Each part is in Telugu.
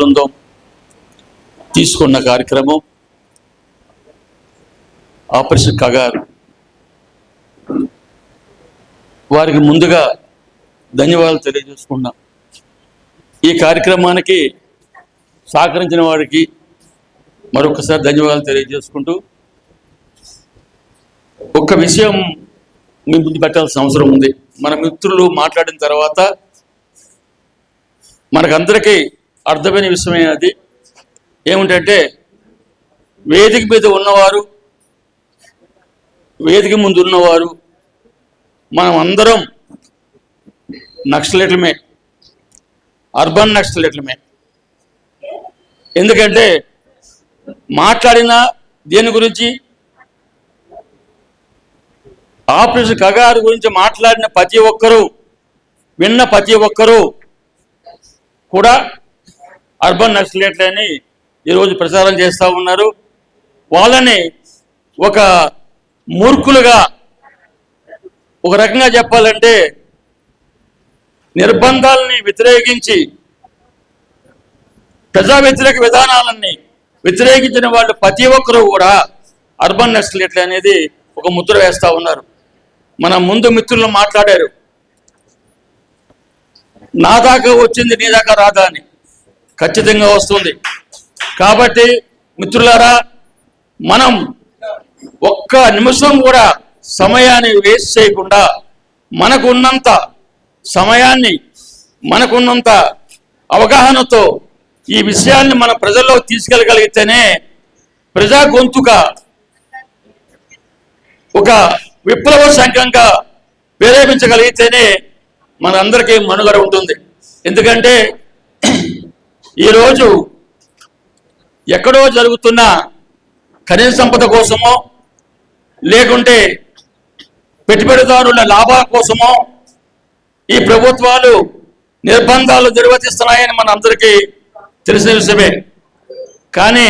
బృందం తీసుకున్న కార్యక్రమం ఆపరేషన్ కగారు. వారికి ముందుగా ధన్యవాదాలు తెలియజేసుకున్నాం ఈ కార్యక్రమానికి సహకరించిన వారికి మరొకసారి ధన్యవాదాలు తెలియజేసుకుంటూ ఒక్క విషయం మీ ముందు పెట్టాల్సిన అవసరం ఉంది. మన మిత్రులు మాట్లాడిన తర్వాత మనకందరికీ అర్థమైన విషయమే అది. ఏమిటంటే వేదిక మీద ఉన్నవారు వేదిక ముందు ఉన్నవారు మనం అందరం నక్సలెట్లమే. అర్బన్ నక్సలెట్లమే. ఎందుకంటే మాట్లాడిన దేని గురించి? ఆపరేషన్ కగారు గురించి మాట్లాడిన ప్రతి ఒక్కరూ విన్న ప్రతి ఒక్కరూ కూడా అర్బన్ నక్సలేట్లని ఈరోజు ప్రచారం చేస్తూ ఉన్నారు. వాళ్ళని ఒక మూర్ఖులుగా ఒక రకంగా చెప్పాలంటే నిర్బంధాలని వ్యతిరేకించి ప్రజా వ్యతిరేక విధానాలన్నీ వ్యతిరేకించిన వాళ్ళు ప్రతి ఒక్కరూ కూడా అర్బన్ నక్సలేట్లు అనేది ఒక ముద్ర వేస్తూ ఉన్నారు. మన ముందు మిత్రులు మాట్లాడారు. నా దాకా వచ్చింది నీ దాకా రాదా అని. ఖచ్చితంగా వస్తుంది. కాబట్టి మిత్రులారా మనం ఒక్క నిమిషం కూడా సమయాన్ని వేస్ట్ చేయకుండా మనకున్నంత సమయాన్ని మనకున్నంత అవగాహనతో ఈ విషయాన్ని మన ప్రజల్లో తీసుకెళ్ళగలిగితేనే ప్రజా గొంతుక ఒక విప్లవ సంఘంగా ప్రేరేపించగలిగితేనే మనందరికీ మనుగడ ఉంటుంది. ఎందుకంటే ఈరోజు ఎక్కడో జరుగుతున్న ఖనిజ సంపద కోసమో లేకుంటే పెట్టుబడిదారుల లాభాల కోసమో ఈ ప్రభుత్వాలు నిర్బంధాలు నిర్వర్తిస్తున్నాయని మన అందరికీ తెలిసిన విషయమే. కానీ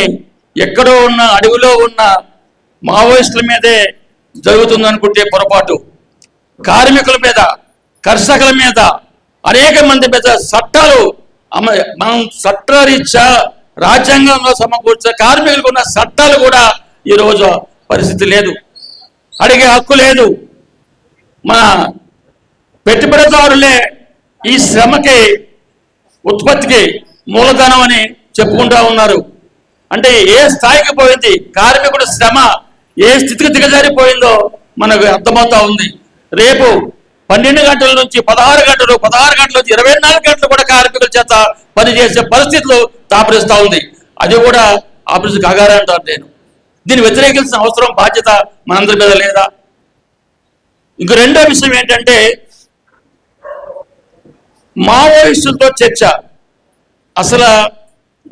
ఎక్కడో ఉన్న అడవిలో ఉన్న మావోయిస్టుల మీదే జరుగుతుందనుకుంటే పొరపాటు. కార్మికుల మీద కర్షకుల మీద అనేక మంది మీద చట్టాలు మనం చట్టరీత్యా రాజ్యాంగంలో సమకూర్చే కార్మికులకు ఉన్న చట్టాలు కూడా ఈరోజు పరిస్థితి లేదు. అడిగే హక్కు లేదు. మన పెట్టుబడిదారులే ఈ శ్రమకి ఉత్పత్తికి మూలధనం అని చెప్పుకుంటా ఉన్నారు. అంటే ఏ స్థాయికి పోయింది? కార్మికుడు శ్రమ ఏ స్థితికి దిగజారిపోయిందో మనకు అర్థమవుతా ఉంది. రేపు పన్నెండు గంటల నుంచి పదహారు గంటలు పదహారు గంటల నుంచి ఇరవై నాలుగు గంటలు కూడా కార్మికుల చేత పనిచేసే పరిస్థితులు దాపరిస్తూ ఉంది. అది కూడా అభివృద్ధి కాగారా అంటారు నేను. దీన్ని వ్యతిరేకించిన అవసరం బాధ్యత మనందరి మీద లేదా? ఇంక రెండో విషయం ఏంటంటే మావోయిస్టులతో చర్చ. అసలు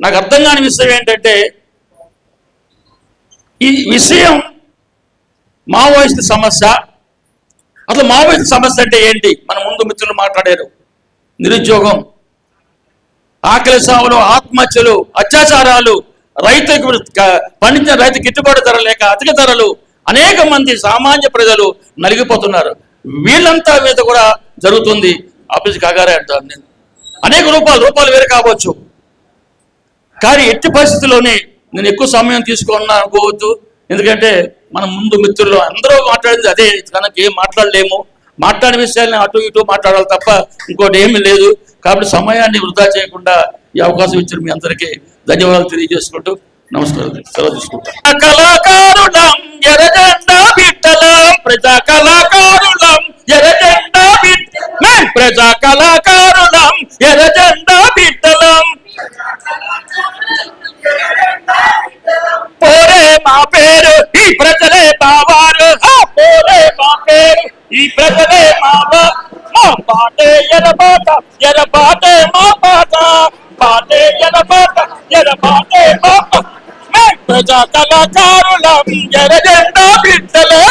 నాకు అర్థం కాని విషయం ఏంటంటే ఈ విషయం మావోయిస్ట్ సమస్య అసలు మావోయిస్ట్ సమస్య అంటే ఏంటి? మన ముందు మిత్రులు మాట్లాడారు. నిరుద్యోగం ఆకలి సాగులు ఆత్మహత్యలు అత్యాచారాలు రైతుకు పండించిన రైతు గిట్టుబాటు ధర లేక అధిక ధరలు అనేక మంది సామాన్య ప్రజలు నలిగిపోతున్నారు. వీళ్ళంతా మీద కూడా జరుగుతుంది ఆఫీస్ కాగారే అంటాను నేను అనేక రూపాయలు రూపాయలు వేరే కావచ్చు. కానీ ఎట్టి పరిస్థితుల్లోనే నేను ఎక్కువ సమయం తీసుకున్నా అనుకోవద్దు. ఎందుకంటే మన ముందు మిత్రులు అందరూ మాట్లాడింది అదే. కనుక ఏం మాట్లాడలేము. మాట్లాడే విషయాల్ని అటు ఇటు మాట్లాడాలి తప్ప ఇంకోటి ఏమీ లేదు. కాబట్టి సమయాన్ని వృధా చేయకుండా ఈ అవకాశం ఇచ్చిన మీ అందరికీ ధన్యవాదాలు తెలియజేసుకుంటూ నమస్కారం. సెలవు తీసుకుంటాం. కళాకారులం ఎర్రజెండా బిడ్డలం. ప్రజా కళాకారులం ఎరజెండా బిడ్డ ప్రజా కళాకారులం ఎర్రజెండా బిడ్డలం. పోరే మా పేరు ఎరబాటే మా పాట పాటే ఎరబాట ఎరబాటే మా పా- మే ప్రజా కళాకారులం ఎరజెండా బిడ్డలే.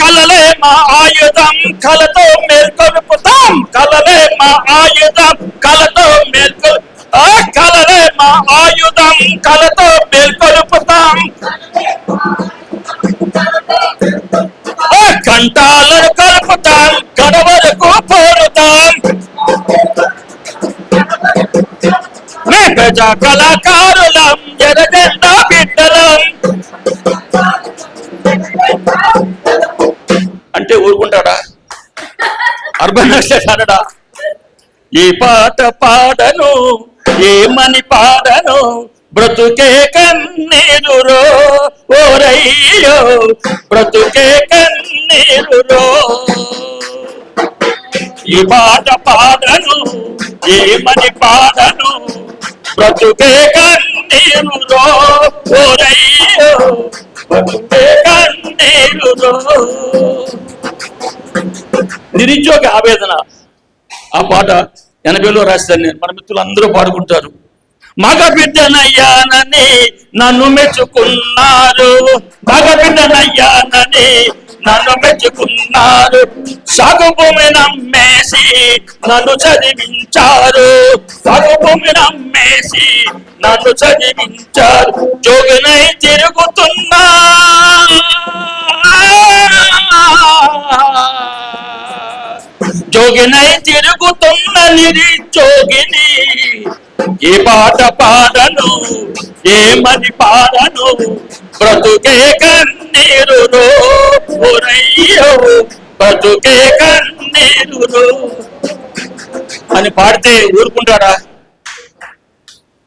కలలే మా ఆయుధం కలతో మేల్కొలుపుతాం. కలలే మా ఆయుధం కలతో మేల్కొ కలలే మా ఆయుధం కలతో మేల్కొలుపుతాం. కంటాలను కళాకారులం ఎర్రజెండా బిడ్డలం. అంటే ఊరుకుంటాడా? అర్బన్ నక్సలైట్ ఈ పాట పాడను ఏమని పాడను బ్రతుకే కన్నీరురో ఓరయ్యో బ్రతుకే కన్నీరురో. ఈ పాట పాడను ఏమని పాడను బ్రతుకే ఓరయ్యో బ్రతుకే నిరుద్యోగ ఆవేదన. ఆ పాట ఎనభైలో రాశాను నేను మన మిత్రులు అందరూ పాడుకుంటారు. మగ బిడ్డనయ్యానని నన్ను మెచ్చుకున్నారు. మగ బిడ్డనయ్యానని నన్ను మెచ్చుకున్నారు. సాగు భూమి నమ్మేసి నన్ను చదివించారు. సర్వభూమి నమ్మేసి నన్ను చదివించారు. జోగినై తిరుగుతున్నా. జోగినై తిరుగుతున్న నిరుద్యోగిని ఏ పాట పాడను ఏమని పాడను బ్రతుకే కన్నీరులో ఒరయ్యో బ్రతుకే కన్నీరులో అని పాడితే ఊరుకుంటాడా?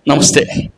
నమస్తే.